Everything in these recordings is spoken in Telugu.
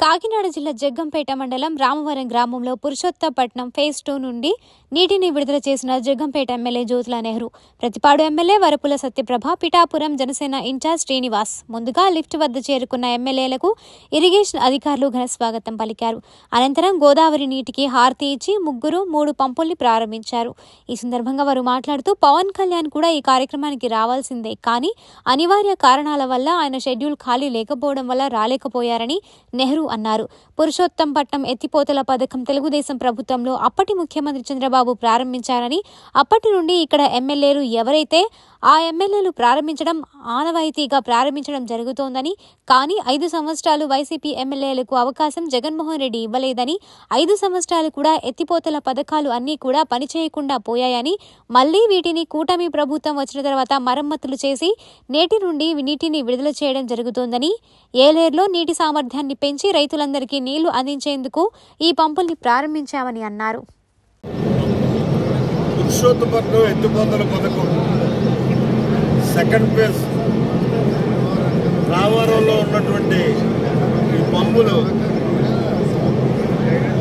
కాకినాడ జిల్లా జగ్గంపేట మండలం రామవరం గ్రామంలో పురుషోత్తపట్నం ఫేజ్ టూ నుండి నీటిని విడుదల చేసిన Jaggampeta MLA Jyothula Nehru Prathipadu MLA Varupula Satyaprabha Pithapuram Janasena incharge Srinivas ముందుగా లిఫ్ట్ వద్ద చేరుకున్న ఎమ్మెల్యేలకు ఇరిగేషన్ అధికారులు ఘన స్వాగతం పలికారు. అనంతరం గోదావరి నీటికి హారతి ఇచ్చి ముగ్గురు మూడు పంపుల్ని ప్రారంభించారు. ఈ సందర్భంగా వారు మాట్లాడుతూ పవన్ కళ్యాణ్ కూడా ఈ కార్యక్రమానికి రావాల్సిందే. కానీ అనివార్య కారణాల వల్ల ఆయన షెడ్యూల్ ఖాళీ లేకపోవడం వల్ల రాలేకపోయారని నెహ్రూ అన్నారు. పురుషోత్తం పట్నం ఎత్తిపోతల పథకం తెలుగుదేశం ప్రభుత్వంలో అప్పటి ముఖ్యమంత్రి చంద్రబాబు ప్రారంభించారని అప్పటి నుండి ఇక్కడ ఎమ్మెల్యేలు ఎవరైతే ఆ ఎమ్మెల్యేలు ప్రారంభించడం ఆనవాయితీగా ప్రారంభించడం జరుగుతోందని కానీ ఐదు సంవత్సరాలు వైసీపీ ఎమ్మెల్యేలకు అవకాశం జగన్మోహన్ రెడ్డి ఇవ్వలేదని ఐదు సంవత్సరాలు కూడా ఎత్తిపోతల పథకాలు అన్నీ కూడా పనిచేయకుండా పోయాయని మళ్ళీ వీటిని కూటమి ప్రభుత్వం వచ్చిన తర్వాత మరమ్మతులు చేసి నేటి నుండి నీటిని విడుదల చేయడం జరుగుతోందని ఏలేరులో నీటి సామర్థ్యాన్ని పెంచి రైతులందరికీ నీళ్ళు అందించేందుకు ఈ పంపుల్ని ప్రారంభించామని అన్నారు. పురుషోత్తపట్నం ఎత్తిపోతల పథకం. సెకండ్ ఫేజ్ రామవరంలో ఉన్నటువంటి ఈ పంపులు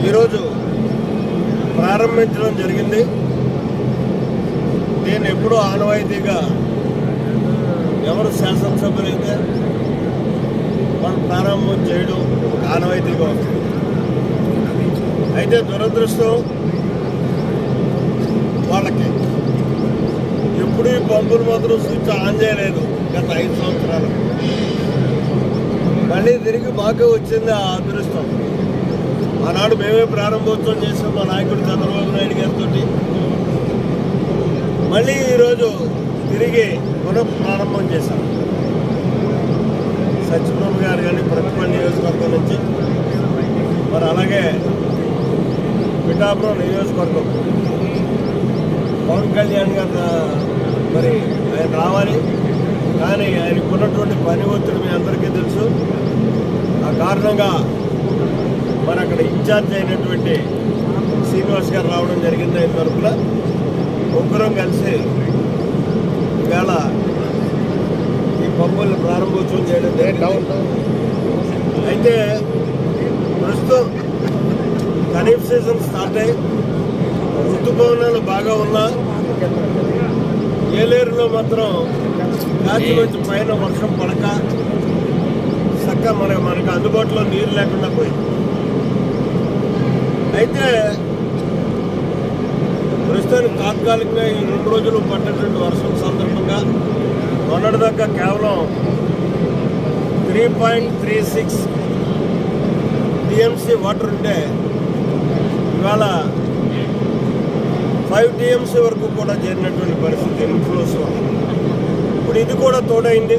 ఈరోజు ప్రారంభించడం జరిగింది. దీన్ని ఎప్పుడూ ఆనవాయితీగా ఎవరు శాసనసభ్యులైతే వాళ్ళు ప్రారంభం చేయడం ఆనవాయితీగా వస్తుంది. అయితే దురదృష్టం డబ్బులు మాత్రం స్విచ్ ఆన్ చేయలేదు గత ఐదు సంవత్సరాలు. మళ్ళీ తిరిగి మాకే వచ్చింది ఆ అదృష్టం. ఆనాడు మేమే ప్రారంభోత్సవం చేసాం మా నాయకుడు చంద్రబాబు నాయుడు గారితో మళ్ళీ ఈరోజు తిరిగి పునః ప్రారంభం చేశాం. సత్యప్రభు గారు కానీ ప్రతిభ నియోజకవర్గం నుంచి మరి అలాగే పిఠాపురం నియోజకవర్గం. పవన్ కళ్యాణ్ గారు మరి ఆయన రావాలి. కానీ ఆయనకు ఉన్నటువంటి పని ఒత్తిడి మీ అందరికీ తెలుసు. ఆ కారణంగా మరి అక్కడ ఇన్ఛార్జ్ అయినటువంటి శ్రీనివాస్ గారు రావడం జరిగింది ఆయన తరఫున ముగ్గురం కలిసి ఈవేళ ఈ పంపుల్ని ప్రారంభోత్సవం చేయడం జరిగింది. అయితే ప్రస్తుతం ఖరీఫ్ సీజన్ స్టార్ట్ అయ్యి ఋతుపవనాలు బాగా ఉన్నా ఏలేరులో మాత్రం కాచి వచ్చి పైన వర్షం పడక చక్క మన మనకు అందుబాటులో నీరు లేకుండా పోయింది. అయితే ప్రస్తుతానికి తాత్కాలికంగా ఈ రెండు రోజులు పట్టినటువంటి వర్షం సందర్భంగా మొన్నటిదాకా కేవలం three point three six TMC water ఉంటే ఇవాళ ఫైవ్ టీఎంసీ వరకు కూడా చేరినటువంటి పరిస్థితి ఇన్ఫ్లోస్ ఇప్పుడు ఇది కూడా తోడైంది.